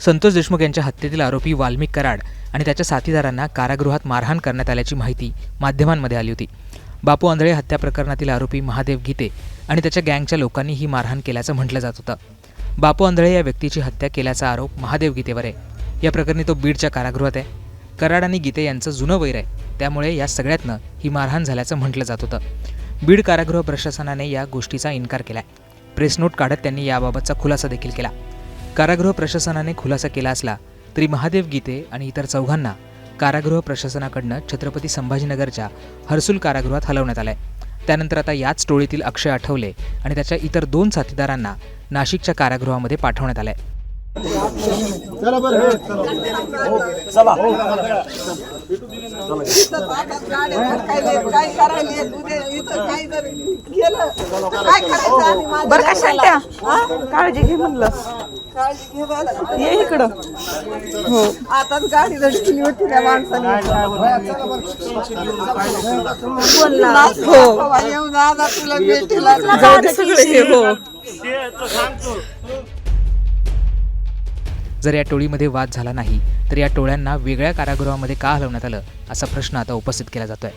संतोष देशमुख यांच्या हत्येतील आरोपी वाल्मिक कराड आणि त्याच्या साथीदारांना कारागृहात मारहाण करण्यात आल्याची माहिती माध्यमांमध्ये आली होती. बापू आंधळे हत्या प्रकरणातील आरोपी महादेव गीते आणि त्याच्या गँगच्या लोकांनी ही मारहाण केल्याचं म्हटलं जात होतं. बापू आंधळे या व्यक्तीची हत्या केल्याचा आरोप महादेव गीतेवर आहे. या प्रकरणी तो बीडच्या कारागृहात आहे. कराड आणि गीते यांचं जुनं वैर आहे. त्यामुळे या सगळ्यातनं ही मारहाण झाल्याचं म्हटलं जात होतं. बीड कारागृह प्रशासनाने या गोष्टीचा इन्कार केलाय. प्रेस नोट काढत त्यांनी याबाबतचा खुलासा देखील केला. कारागृह प्रशासनाने खुलासा केला असला तरी महादेव गीते आणि इतर चौघांना कारागृह प्रशासनाकडनं छत्रपती संभाजीनगरच्या हर्सुल कारागृहात हलवण्यात आलंय. त्यानंतर आता याच टोळीतील अक्षय आठवले आणि त्याच्या इतर दोन साथीदारांना नाशिकच्या कारागृहामध्ये पाठवण्यात आलंय. काय बरं शांत्या काळजी घे म्हणलं. ये इकडं हो आताच गाडी धडकली होती त्या माणसाने हो येऊन तुला भेटीला सगळे हे हो जर या टोळीमध्ये वाद झाला नाही तर या टोळ्यांना वेगळ्या कारागृहामध्ये का हलवण्यात आलं असा प्रश्न आता उपस्थित केला जातोय